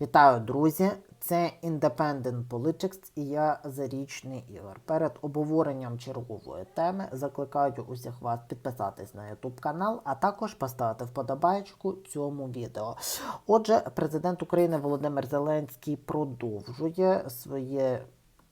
Вітаю, друзі! Це Independent Politics і я Зарічний Ігор. Перед обговоренням чергової теми закликаю усіх вас підписатись на YouTube канал, а також поставити вподобайку цьому відео. Отже, президент України Володимир Зеленський продовжує своє.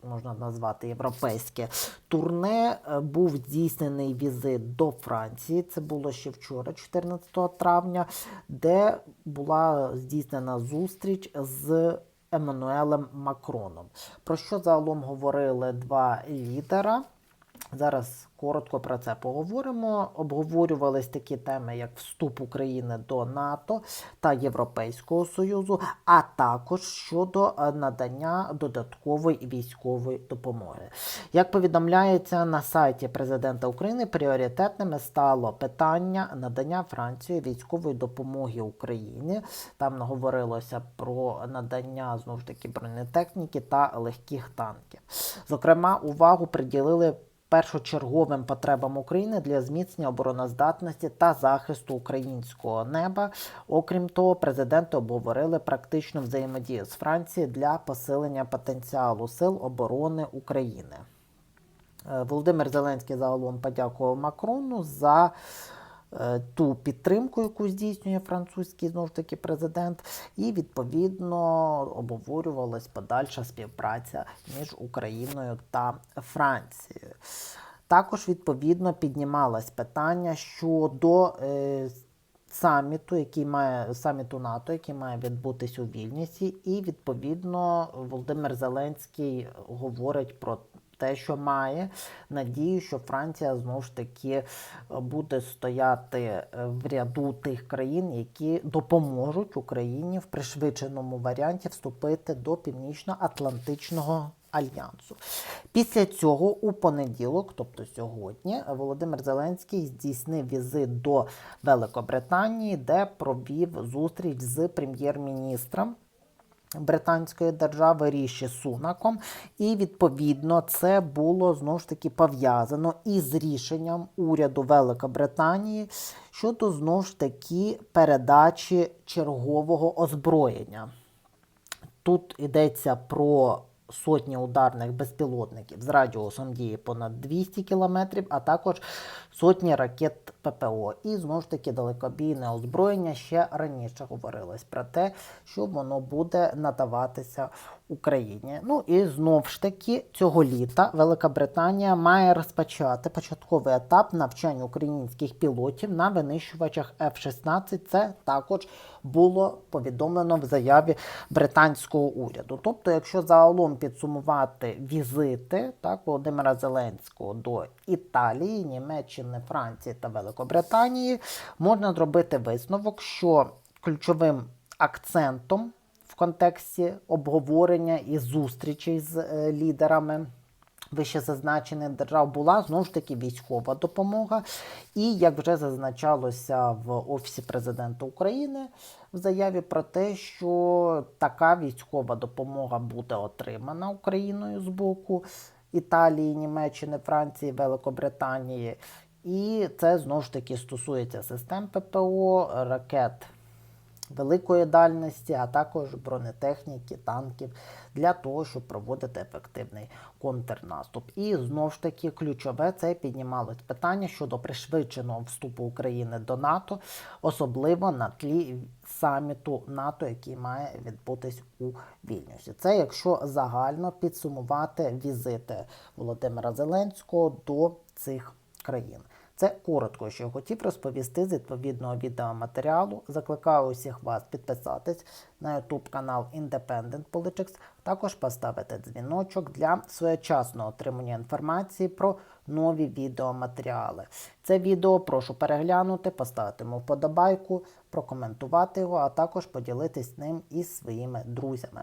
Можна назвати європейське турне. Е, Був здійснений візит до Франції. Це було ще вчора, 14 травня, де була здійснена зустріч з Еммануелем Макроном. Про що загалом говорили два лідера? Зараз коротко про це поговоримо. Обговорювались такі теми, як вступ України до НАТО та Європейського Союзу, а також щодо е, надання додаткової військової допомоги. Як повідомляється на сайті президента України, пріоритетними стало питання надання Франції військової допомоги Україні. Там говорилося про надання знову ж таки бронетехніки та легких танків. Зокрема, увагу приділили першочерговим потребам України для зміцнення обороноздатності та захисту українського неба. Окрім того, президенти обговорили практичну взаємодію з Францією для посилення потенціалу сил оборони України. Е, Володимир Зеленський загалом подякував Макрону за ту підтримку, яку здійснює французький знову ж таки президент, і відповідно обговорювалась подальша співпраця між Україною та Францією. Також відповідно піднімалось питання щодо е, саміту, який має саміту НАТО, який має відбутись у Вільнюсі, і відповідно Володимир Зеленський говорить про те, що має надію, що Франція знову ж таки е, буде стояти е, в ряду тих країн, які допоможуть Україні в пришвидшеному варіанті вступити до Північно-Атлантичного альянсу. Після цього у понеділок, тобто сьогодні, Володимир Зеленський здійснив візит до Великобританії, де провів зустріч з прем'єр-міністром. Британської держави Ріші Сунаком, і відповідно це було знову ж таки пов'язано із рішенням уряду Великобританії щодо знову ж таки передачі чергового озброєння. Тут йдеться про сотні ударних безпілотників з радіусом дії понад 200 км, а також сотні ракет ППО. І знову ж таки далекобійне озброєння ще раніше говорилось про те, що воно буде надаватися Україні. Ну і знову ж таки цього літа Велика Британія має розпочати початковий етап навчання українських пілотів на винищувачах F-16. Це також було повідомлено в заяві британського уряду. Тобто, якщо загалом підсумувати візити так, Володимира Зеленського до Італії, Німеччини, Франції та Великобританії, можна зробити висновок, що ключовим акцентом в контексті обговорення і зустрічей з е, лідерами вище зазначених держав була знову ж таки військова допомога. І як вже зазначалося в Офісі президента України в заяві про те, що така військова допомога буде отримана Україною з боку Італії, Німеччини, Франції, Великобританії. І це знову ж таки стосується систем ППО, ракет великої дальності, а також бронетехніки, танків для того, щоб проводити ефективний контрнаступ. І знову ж таки ключове це піднімалось питання щодо пришвидшеного вступу України до НАТО, особливо на тлі саміту НАТО, який має відбутись у Вільнюсі. Це якщо загально підсумувати візити Володимира Зеленського до цих країн. Це коротко, що хотів розповісти з відповідного відеоматеріалу. Закликаю усіх вас підписатись на YouTube канал Independent Politics, також поставити дзвіночок для своєчасного отримання інформації про нові відеоматеріали. Це відео прошу переглянути, поставити йому вподобайку, прокоментувати його, а також поділитись ним із своїми друзями.